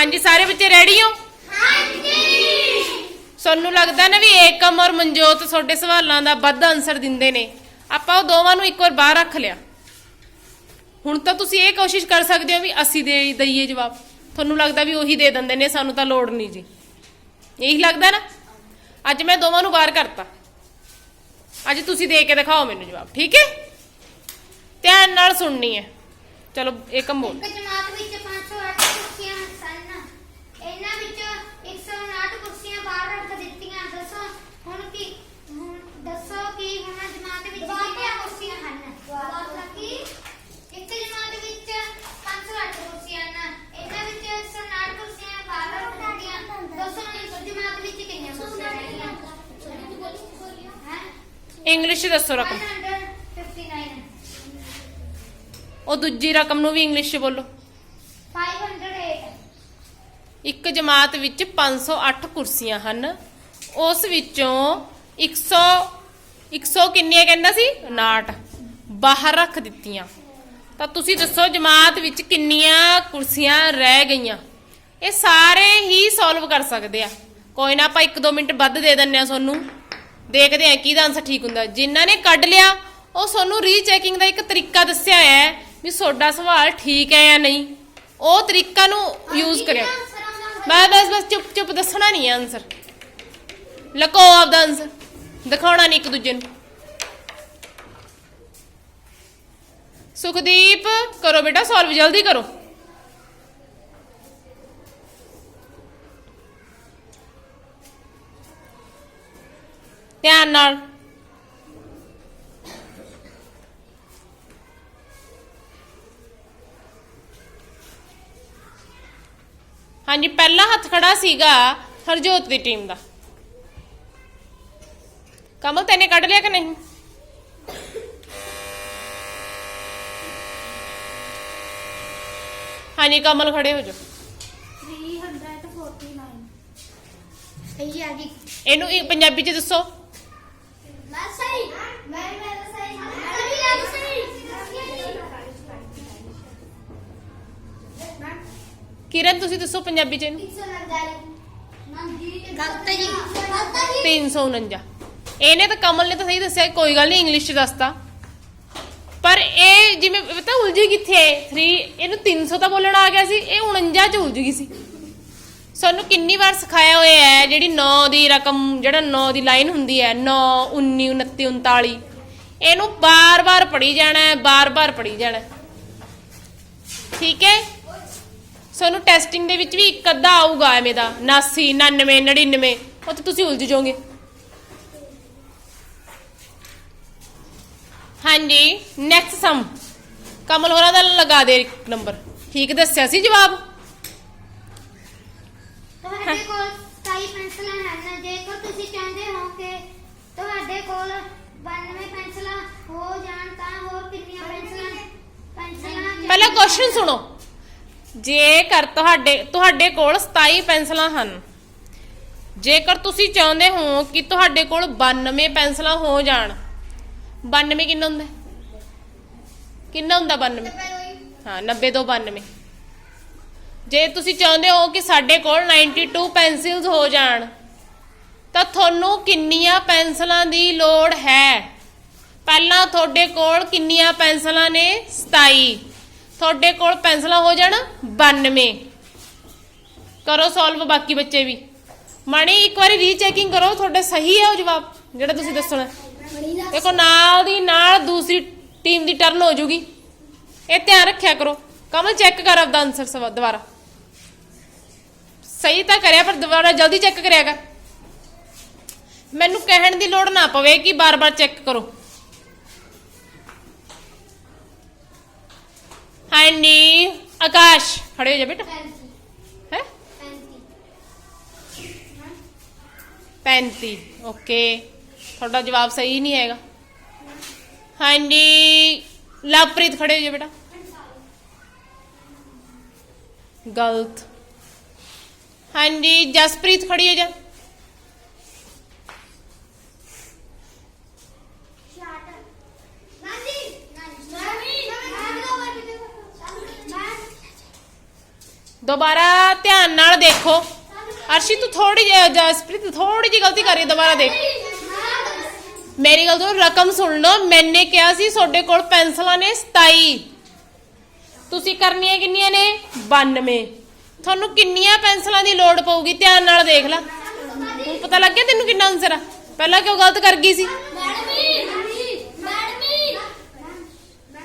ਹਾਂਜੀ ਸਾਰੇ ਬੱਚੇ ਰੈਡੀ ਹੋ? ਸਾਨੂੰ ਲੱਗਦਾ ਨਾ ਵੀ ਏਕਮ ਔਰ ਮਨਜੋਤ ਤੁਹਾਡੇ ਸਵਾਲਾਂ ਦਾ ਵੱਧ ਆਨਸਰ ਦਿੰਦੇ ਨੇ। ਆਪਾਂ ਉਹ ਦੋਵਾਂ ਨੂੰ ਇੱਕ ਵਾਰ ਬਾਹਰ ਰੱਖ ਲਿਆ। ਹੁਣ ਤਾਂ ਤੁਸੀਂ ਇਹ ਕੋਸ਼ਿਸ਼ ਕਰ ਸਕਦੇ ਹੋ ਵੀ ਅਸੀਂ ਦੇ ਦਈਏ ਜਵਾਬ। ਤੁਹਾਨੂੰ ਲੱਗਦਾ ਵੀ ਉਹੀ ਦੇ ਦਿੰਦੇ ਨੇ ਸਾਨੂੰ ਤਾਂ ਲੋੜ ਨਹੀਂ ਜੀ। ਇਹੀ ਲੱਗਦਾ ਨਾ? ਅੱਜ ਮੈਂ ਦੋਵਾਂ ਨੂੰ ਬਾਹਰ ਕਰਤਾ। ਅੱਜ ਤੁਸੀਂ ਦੇ ਕੇ ਦਿਖਾਓ ਮੈਨੂੰ ਜਵਾਬ ਠੀਕ ਹੈ? ਧਿਆਨ ਨਾਲ ਸੁਣਨੀ ਹੈ। ਚਲੋ ਏਕਮ ਬੋਲ। ਇੱਕ ਜਮਾਤ ਵਿੱਚ 508 ਕੁਰਸੀਆਂ ਸਨ ਇਹਨਾਂ ਵਿੱਚੋਂ 159 ਕੁਰਸੀਆਂ ਬਾਹਰ ਰੱਖ ਦਿੱਤੀਆਂ ਦੱਸੋ ਹੁਣ ਕੀ ਹੁਣ ਦੱਸੋ ਕਿ ਹੁਣ ਜਮਾਤ ਵਿੱਚ ਕਿੰਨੀਆਂ ਕੁਰਸੀਆਂ ਹਨ? ਕਿ ਇੱਕ ਜਮਾਤ ਵਿੱਚ 508 ਕੁਰਸੀਆਂ ਹਨ। ਇਹਨਾਂ ਵਿੱਚੋਂ 159 ਕੁਰਸੀਆਂ ਬਾਹਰ ਦਿੱਤੀਆਂ ਦੱਸੋ ਹੁਣ ਇਸ ਜਮਾਤ ਵਿੱਚ ਕਿੰਨੀਆਂ ਕੁਰਸੀਆਂ ਹੈਗੀਆਂ? ਹੈ? ਇੰਗਲਿਸ਼ 'ਚ ਦੱਸੋ ਰਕਮ। 159 ਉਹ ਦੂਜੀ ਰਕਮ ਨੂੰ ਵੀ ਇੰਗਲਿਸ਼ 'ਚ ਬੋਲੋ 508 ਇੱਕ ਜਮਾਤ ਵਿੱਚ 508 ਕੁਰਸੀਆਂ ਹਨ। ਉਸ ਵਿੱਚੋਂ 100 100 ਕਿੰਨੀਆਂ ਕਹਿੰਦਾ ਸੀ? 59 ਬਾਹਰ ਰੱਖ ਦਿੱਤੀਆਂ। ਤਾਂ ਤੁਸੀਂ ਦੱਸੋ ਜਮਾਤ ਵਿੱਚ ਕਿੰਨੀਆਂ ਕੁਰਸੀਆਂ ਰਹਿ ਗਈਆਂ? ਇਹ ਸਾਰੇ ਹੀ ਸੋਲਵ ਕਰ ਸਕਦੇ ਆ। ਕੋਈ ਨਾ ਆਪਾਂ 1-2 ਮਿੰਟ ਵੱਧ ਦੇ ਦਿੰਨੇ ਆ ਤੁਹਾਨੂੰ। ਦੇਖਦੇ ਆ ਕਿਹਦਾ ਆਨਸਰ ਠੀਕ ਹੁੰਦਾ। ਜਿਨ੍ਹਾਂ ਨੇ ਕੱਢ ਲਿਆ, ਉਹ ਤੁਹਾਨੂੰ ਰੀਚੈਕਿੰਗ ਦਾ ਇੱਕ ਤਰੀਕਾ ਦੱਸਿਆ ਹੈ ਵੀ ਤੁਹਾਡਾ ਸਵਾਲ ਠੀਕ ਹੈ ਜਾਂ ਨਹੀਂ। ਉਹ ਤਰੀਕਾ ਨੂੰ ਯੂਜ਼ ਕਰਿਓ। ਬਸ ਬਸ ਬਸ ਚੁੱਪ ਚੁੱਪ ਦੱਸਣਾ ਨਹੀਂ ਆਨਸਰ ਲਕੋ ਆਪਦਾ ਆਨਸਰ ਦਿਖਾਉਣਾ ਨਹੀਂ ਇੱਕ ਦੂਜੇ ਨੂੰ। ਸੁਖਦੀਪ, ਕਰੋ ਬੇਟਾ ਸੋਲਵ ਜਲਦੀ ਕਰੋ। ਧਿਆਨ ਨਾਲ। ਹਾਂਜੀ, ਪਹਿਲਾ ਹੱਥ ਖੜਾ ਸੀਗਾ ਹਰਜੋਤ ਦੀ ਟੀਮ ਦਾ। ਕਮਲ ਤੈਨੇ ਕੱਢ ਲਿਆ ਕਿ ਨਹੀਂ? ਹਾਂਜੀ ਕਮਲ ਖੜੇ ਹੋ ਜਾਓ। 349 ਸਹੀ ਆ ਗਈ ਇਹਨੂੰ ਇਹ ਪੰਜਾਬੀ ਚ ਦੱਸੋ। ਮੈਂ ਸਹੀ। ਮੈਂ ਮੈਂ ਸਹੀ। ਸਹੀ ਕਿਰਨ ਤੁਸੀਂ ਦੱਸੋ ਪੰਜਾਬੀ ਚ ਇਹਨੂੰ। 149 ਗਲਤ ਜੀ ਗਲਤ ਜੀ 349 ਇਹਨੇ ਤਾਂ ਕਮਲ ਨੇ ਤਾਂ ਸਹੀ ਦੱਸਿਆ ਕੋਈ ਗੱਲ ਨਹੀਂ ਇੰਗਲਿਸ਼ ਚ ਦੱਸਤਾ। ਪਰ ਇਹ ਜਿਵੇਂ, ਪਤਾ ਉਲਝੀ ਕਿੱਥੇ ਹੈ? 3 ਇਹਨੂੰ 300 ਤਾਂ ਬੋਲਣਾ ਆ ਗਿਆ ਸੀ, ਇਹ 49 ਚ ਉਲਝ ਗਈ ਸੀ। ਸਾਨੂੰ ਕਿੰਨੀ ਵਾਰ ਸਿਖਾਇਆ ਹੋਇਆ ਹੈ, ਜਿਹੜੀ 9 ਦੀ ਰਕਮ, ਜਿਹੜਾ 9 ਦੀ ਲਾਈਨ ਹੁੰਦੀ ਹੈ 9 19 29 39 ਇਹਨੂੰ ਬਾਰ-ਬਾਰ ਪੜੀ ਜਾਣਾ ਹੈ ਬਾਰ-ਬਾਰ ਪੜੀ ਜਾਣਾ ਠੀਕ ਹੈ? ਸਾਨੂੰ ਟੈਸਟਿੰਗ ਦੇ ਵਿੱਚ ਵੀ ਇੱਕ ਅੱਧਾ ਆਊਗਾ ਐਵੇਂ ਦਾ 89 99 99 ਉੱਥੇ ਤੁਸੀਂ ਉਲਝ ਜਾਓਗੇ। ਹਾਂਜੀ ਨੈਕਸਟ ਸਮ ਕਮਲ ਹੋਰਾਂ ਦਾ ਲਗਾ ਦੇ ਇੱਕ ਨੰਬਰ ਠੀਕ ਦੱਸਿਆ ਸੀ ਜਵਾਬ? ਤੁਹਾਡੇ ਕੋਲ 27 ਪੈਨਸਲਾਂ ਹਨ ਜੇਕਰ ਤੁਸੀਂ ਚਾਹੁੰਦੇ ਹੋ ਕਿ ਤੁਹਾਡੇ ਕੋਲ 92 ਪੈਨਸਲਾਂ ਹੋ ਜਾਣ ਤਾਂ ਹੋਰ ਕਿੰਨੀਆਂ ਪੈਨਸਲਾਂ ਪੈਨਸਲਾਂ ਪਹਿਲਾਂ ਕੁਐਸਚਨ ਸੁਣੋ। ਜੇਕਰ ਤੁਹਾਡੇ ਤੁਹਾਡੇ ਕੋਲ 27 ਪੈਨਸਲਾਂ ਹਨ ਜੇਕਰ ਤੁਸੀਂ ਚਾਹੁੰਦੇ ਹੋ ਕਿ ਤੁਹਾਡੇ ਕੋਲ 92 ਪੈਨਸਲਾਂ ਹੋ ਜਾਣ 92 ਕਿੰਨਾ ਹੁੰਦਾ? ਕਿੰਨਾ ਹੁੰਦਾ 92 ਹਾਂ 90 ਤੋਂ 92 ਜੇ ਤੁਸੀਂ ਚਾਹੁੰਦੇ ਹੋ ਕਿ ਸਾਡੇ ਕੋਲ 92 ਪੈਨਸਿਲਸ ਹੋ ਜਾਣ, ਤਾਂ ਤੁਹਾਨੂੰ ਕਿੰਨੀਆਂ ਪੈਨਸਲਾਂ ਦੀ ਲੋੜ ਹੈ? ਪਹਿਲਾਂ ਤੁਹਾਡੇ ਕੋਲ ਕਿੰਨੀਆਂ ਪੈਨਸਲਾਂ ਨੇ? 27 ਤੁਹਾਡੇ ਕੋਲ ਪੈਨਸਲਾਂ ਹੋ ਜਾਣ 92 ਕਰੋ ਸੋਲਵ ਬਾਕੀ ਬੱਚੇ ਵੀ। ਮਣੀ ਇੱਕ ਵਾਰੀ ਰੀਚੈਕਿੰਗ ਕਰੋ, ਤੁਹਾਡਾ ਸਹੀ ਹੈ ਉਹ ਜਵਾਬ? ਜਿਹੜਾ ਤੁਸੀਂ ਦੱਸਣਾ। ਦੇਖੋ ਨਾਲ ਦੀ ਨਾਲ ਦੂਸਰੀ ਟੀਮ ਦੀ ਟਰਨ ਹੋ ਜੂਗੀ। ਇਹ ਧਿਆਨ ਰੱਖਿਆ ਕਰੋ। ਕਮਲ ਚੈੱਕ ਕਰ ਆਪਦਾ ਆਨਸਰ ਸਵਾ ਦੁਬਾਰਾ। ਸਹੀ ਤਾਂ ਕਰਿਆ ਪਰ ਦੁਬਾਰਾ ਜਲਦੀ ਚੈੱਕ ਕਰਿਆ ਕਰ। ਮੈਨੂੰ ਕਹਿਣ ਦੀ ਲੋੜ ਨਾ ਪਵੇ ਕਿ ਬਾਰ-ਬਾਰ ਚੈੱਕ ਕਰੋ। ਹਾਂਜੀ ਆਕਾਸ਼। ਖੜੇ ਹੋ ਜਾ ਬੇਟਾ। ਹੈ? 35 ਓਕੇ। ਤੁਹਾਡਾ ਜਵਾਬ ਸਹੀ ਨਹੀਂ ਹੈਗਾ ਹਾਂਜੀ ਲਵਪ੍ਰੀਤ ਖੜੇ ਹੋ ਜਾ ਬੇਟਾ ਗਲਤ ਹਾਂਜੀ ਜਸਪ੍ਰੀਤ ਖੜੀ ਹੋ ਜਾ ਦੁਬਾਰਾ ਧਿਆਨ ਨਾਲ ਦੇਖੋ ਅਰਸ਼ੀ ਤੂੰ ਥੋੜੀ ਜਿਹੀ ਜਸਪ੍ਰੀਤ ਥੋੜੀ ਜਿਹੀ ਗਲਤੀ ਕਰੀ ਦੁਬਾਰਾ ਦੇਖ ਮੇਰੀ ਗੱਲ ਤੋਂ ਰਕਮ ਸੁਣ ਲਓ। ਮੈਨੇ ਕਿਹਾ ਸੀ, ਤੁਹਾਡੇ ਕੋਲ ਪੈਨਸਲਾਂ ਨੇ 27 ਤੁਸੀਂ ਕਰਨੀਆਂ ਕਿੰਨੀਆਂ ਨੇ? 92 ਤੁਹਾਨੂੰ ਕਿੰਨੀਆਂ ਪੈਨਸਲਾਂ ਦੀ ਲੋੜ ਪਊਗੀ? ਧਿਆਨ ਨਾਲ ਦੇਖ ਲੈ। ਹੁਣ ਪਤਾ ਲੱਗ ਗਿਆ ਤੈਨੂੰ ਕਿੰਨਾ ਆਨਸਰ ਆ? ਪਹਿਲਾਂ ਕਿਉਂ ਗਲਤ ਕਰ ਗਈ ਸੀ?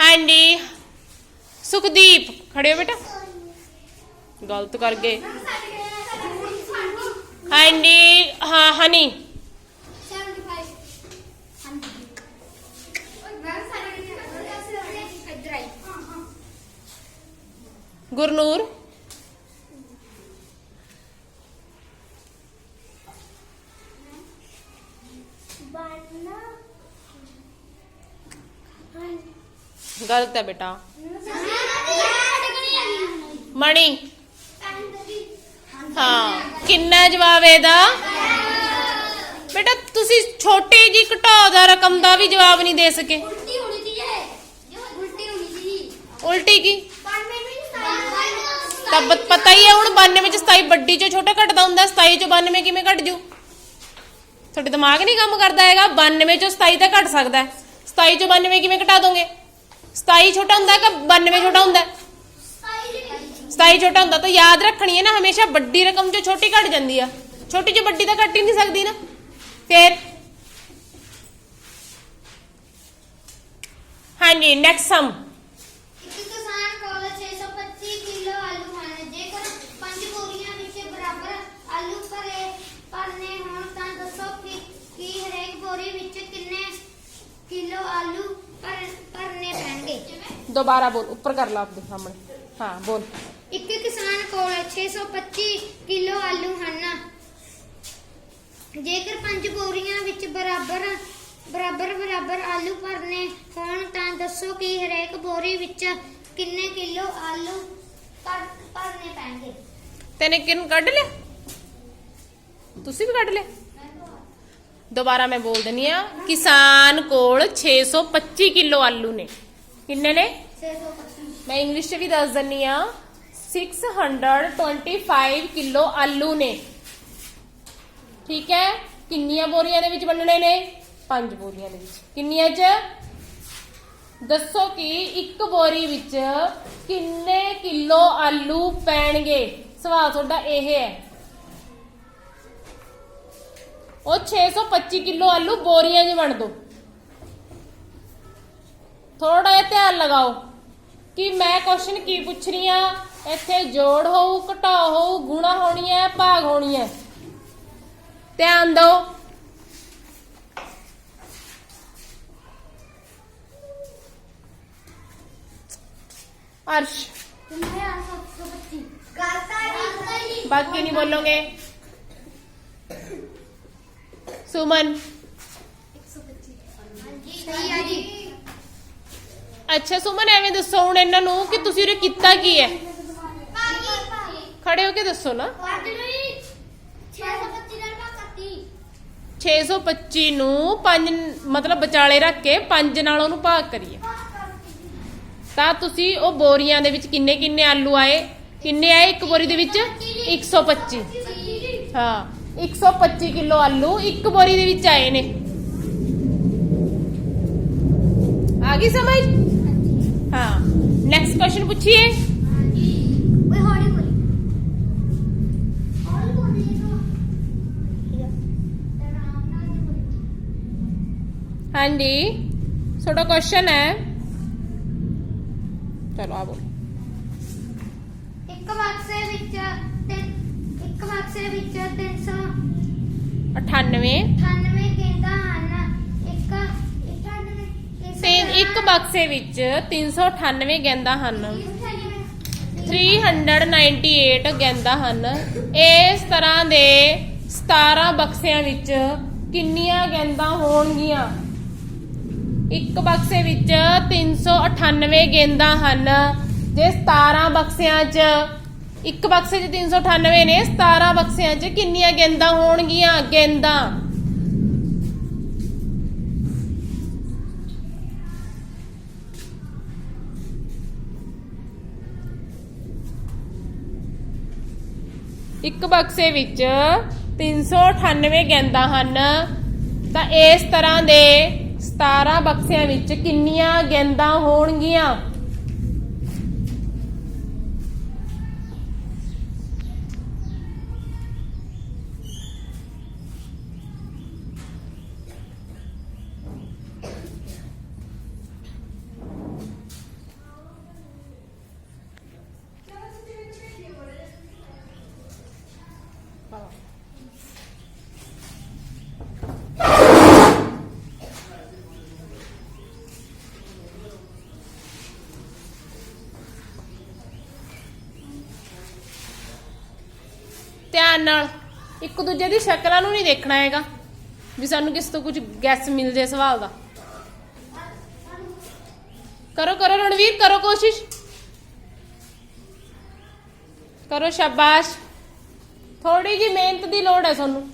ਹਾਂਜੀ। ਸੁਖਦੀਪ ਖੜੇ ਹੋ ਬੇਟਾ। ਗਲਤ ਕਰ ਗਏ। ਹਾਂਜੀ, ਹਾਂ, ਹਨੀ। ਗੁਰਨੂਰ। ਗਲਤ ਹੈ ਬੇਟਾ। ਮਣੀ। ਹਾਂ ਕਿੰਨਾ ਜਵਾਬ ਇਹਦਾ? ਬੇਟਾ ਤੁਸੀਂ ਛੋਟੀ ਜੀ ਘਟਾਓ ਦਾ ਰਕਮ ਦਾ ਵੀ ਜਵਾਬ ਨਹੀਂ ਦੇ ਸਕੇ। ਉਲਟੀ ਹੋਣੀ ਚਾਹੀਏ ਉਲਟੀ ਹੋਣੀ ਚਾਹੀਏ ਉਲਟੀ ਕੀ? ਤਾਂ ਬ- ਪਤਾ ਹੀ ਹੈ ਹੁਣ 92 ਵਿੱਚ 27 ਵੱਡੀ ਚੋਂ ਛੋਟਾ ਘਟਦਾ ਹੁੰਦਾ 27 ਚੋਂ 92 ਕਿਵੇਂ ਘਟ ਜੂ? ਤੁਹਾਡੇ ਦਿਮਾਗ ਨਹੀਂ ਕੰਮ ਕਰਦਾ ਹੈਗਾ 92 ਚੋਂ 27 ਤਾਂ ਘਟ ਸਕਦਾ ਹੈ। 27 ਚੋਂ 92 ਕਿਵੇਂ ਘਟਾ ਦੋਗੇ? 27 ਛੋਟਾ ਹੁੰਦਾ ਹੈ ਕਿ 92 ਛੋਟਾ ਹੁੰਦਾ? ਹੈ 27 ਛੋਟਾ ਹੁੰਦਾ ਤਾਂ ਯਾਦ ਰੱਖਣੀ ਹੈ ਨਾ ਹਮੇਸ਼ਾ ਵੱਡੀ ਰਕਮ ਚੋਂ ਛੋਟੀ ਘਟ ਜਾਂਦੀ ਆ। ਛੋਟੀ ਚੋਂ ਵੱਡੀ ਤਾਂ ਘਟ ਹੀ ਨਹੀਂ ਸਕਦੀ ਨਾ। ਫਿਰ? ਹਾਂਜੀ ਨੈਕਸਟ ਸਮ ਇੱਕ ਕਿਸਾਨ ਕੋਲ 625 ਕਿਲੋ ਆਲੂ ਹਨ ਜੇਕਰ ਪੰਜ ਬੋਰੀਆਂ ਵਿੱਚ ਬਰਾਬਰ ਆਲੂ ਭਰੇ ਭਰਨੇ ਹੋਣ ਤਾਂ ਦੱਸੋ ਕਿ ਕੀ ਹਰੇਕ ਬੋਰੀ ਵਿੱਚ ਕਿੰਨੇ ਕਿਲੋ ਆਲੂ ਭਰ- ਭਰਨੇ ਪੈਣਗੇ? ਦੁਬਾਰਾ ਬੋਲ ਉੱਪਰ ਕਰ ਲਾ ਆਪਣੇ ਸਾਹਮਣੇ। ਹਾਂ ਬੋਲ। ਇੱਕ ਕਿਸਾਨ ਕੋਲ 625 ਕਿਲੋ ਆਲੂ ਹਨ। ਜੇਕਰ ਪੰਜ ਬੋਰੀਆਂ ਵਿੱਚ ਬਰਾਬਰ ਬਰਾਬਰ ਬਰਾਬਰ ਆਲੂ ਭਰਨੇ ਹੋਣ ਤਾਂ ਦੱਸੋ ਕਿ ਹਰੇਕ ਬੋਰੀ ਵਿੱਚ ਕਿੰਨੇ ਕਿਲੋ ਆਲੂ ਭਰ- ਭਰਨੇ ਪੈਣਗੇ? ਤੈਨੇ ਕਿਨ ਕੱਢ ਲਿਆ? ਤੁਸੀਂ ਵੀ ਕੱਢ ਲਿਆ? ਦੁਬਾਰਾ ਮੈਂ ਬੋਲ ਦਿੰਨੀ ਆ ਕਿਸਾਨ ਕੋਲ 625 ਕਿਲੋ ਆਲੂ ਨੇ। ਕਿੰਨੇ ਨੇ? 625 ਮੈਂ ਇੰਗਲਿਸ਼ ਚ ਵੀ ਦੱਸ ਦਿੰਨੀ ਆ 625 ਕਿਲੋ ਆਲੂ ਨੇ। ਠੀਕ ਹੈ? ਕਿੰਨੀਆਂ ਬੋਰੀਆਂ ਦੇ ਵਿੱਚ ਵੰਡਣੇ ਨੇ? ਪੰਜ ਬੋਰੀਆਂ ਦੇ ਵਿੱਚ। ਕਿੰਨੀਆਂ ਚ? ਦੱਸੋ ਕਿ ਇੱਕ ਬੋਰੀ ਵਿੱਚ ਕਿੰਨੇ ਕਿਲੋ ਆਲੂ ਪੈਣਗੇ? ਸਵਾਲ ਤੁਹਾਡਾ ਇਹ ਹੈ। ਉਹ 625 ਕਿਲੋ ਆਲੂ ਬੋਰੀਆਂ 'ਚ ਵੰਡ ਦੋ। ਥੋੜਾ ਜਿਹਾ ਧਿਆਨ ਲਗਾਓ ਕਿ ਮੈਂ ਕੁਐਸਚਨ ਕੀ ਪੁੱਛ ਰਹੀ ਆ ਇੱਥੇ ਜੋੜ ਹੋਊ ਘਟਾਓ ਹੋਊ ਗੁਣਾ ਹੋਣੀ ਹੈ ਭਾਗ ਹੋਣੀ ਹੈ? ਧਿਆਨ ਦਿਓ ਅਰਸ਼। ਕਿੰਨੇ ਆ? 725 ਕਰਤਾ ਹੀ ਬਾਕੀ ਨਹੀਂ ਬੋਲੋਗੇ ਸੁਮਨ ਸਹੀ ਆ ਜੀ ਅੱਛਾ, ਸੁਮਨ, ਐਵੇਂ ਦੱਸੋ ਹੁਣ ਇਹਨਾਂ ਨੂੰ ਕਿ ਤੁਸੀਂ ਉਰੇ ਕੀਤਾ ਕੀ ਹੈ? ਖੜੇ ਹੋ ਕੇ ਦੱਸੋ ਨਾ। 625 ਨੂੰ 5 ਮਤਲਬ ਵਿਚਾਲੇ ਰੱਖ ਕੇ 5 ਨਾਲ ਉਹਨੂੰ ਭਾਗ ਕਰੀਏ। ਤਾਂ ਤੁਸੀਂ ਉਹ ਬੋਰੀਆਂ ਦੇ ਵਿੱਚ ਕਿੰਨੇ ਕਿੰਨੇ ਆਲੂ ਆਏ? ਕਿੰਨੇ ਆਏ ਇੱਕ ਬੋਰੀ ਦੇ ਵਿੱਚ? 125 ਹਾਂ। 125 ਕਿਲੋ ਆਲੂ ਇੱਕ ਬੋਰੀ ਦੇ ਵਿੱਚ ਆਏ ਨੇ ਆ ਗਈ ਸਮਝ ਹਾਂ ਨੈਕਸਟ ਕੁਐਸਚਨ ਪੁੱਛੀਏ ਓਏ ਹੌਲੀ ਬੋਲੀ ਹੌਲੀ ਬੋਲੀ ਨਾ ਆਰਾਮ ਨਾਲ ਬੋਲੀ ਹਾਂਜੀ ਤੁਹਾਡਾ ਕੁਐਸਚਨ ਹੈ ਚਲੋ ਆ ਬੋਲ ਇੱਕ ਬਕਸੇ ਵਿੱਚ ਤੇ ਇੱਕ ਬਕਸੇ ਵਿੱਚ 398 98 ਗੇਂਦਾਂ ਹਨ। ਇੱਕ 98 ਤੇ ਇੱਕ ਬਕਸੇ ਵਿੱਚ 398 ਗੈਂਦਾ ਹਨ। 398 ਗੈਂਦਾ ਹਨ। ਇਸ ਤਰ੍ਹਾਂ ਦੇ 17 ਬਕਸਿਆਂ ਵਿੱਚ ਕਿੰਨੀਆਂ ਗੈਂਦਾਂ ਹੋਣਗੀਆਂ? ਇੱਕ ਬਕਸੇ ਵਿੱਚ 398 ਗੇਂਦਾਂ ਹਨ। ਜੇ 17 ਬਕਸਿਆਂ 'ਚ ਇੱਕ ਬਕਸੇ 'ਚ 398 ਨੇ 17 ਬਕਸਿਆਂ 'ਚ ਕਿੰਨੀਆਂ ਗੇਂਦਾਂ ਹੋਣਗੀਆਂ? ਗੇਂਦਾਂ। ਇੱਕ ਬਕਸੇ ਵਿੱਚ 398 ਗੇਂਦਾਂ ਹਨ। ਤਾਂ ਇਸ ਤਰ੍ਹਾਂ ਦੇ 17 ਬਕਸਿਆਂ ਵਿੱਚ ਕਿੰਨੀਆਂ ਗੇਂਦਾਂ ਹੋਣਗੀਆਂ? ਧਿਆਨ ਨਾਲ। ਇੱਕ ਦੂਜੇ ਦੀ ਸ਼ਕਲਾਂ ਨੂੰ ਨਹੀਂ ਦੇਖਣਾ ਹੈਗਾ। ਵੀ ਸਾਨੂੰ ਕਿਸ ਤੋਂ ਕੁਝ ਗੈਸ ਮਿਲ ਜੇ ਸਵਾਲ ਦਾ। ਕਰੋ ਕਰੋ ਰਣਵੀਰ, ਕਰੋ ਕੋਸ਼ਿਸ਼। ਕਰੋ ਸ਼ਾਬਾਸ਼। ਥੋੜੀ ਜੀ ਮਿਹਨਤ ਦੀ ਲੋੜ ਹੈ ਤੁਹਾਨੂੰ।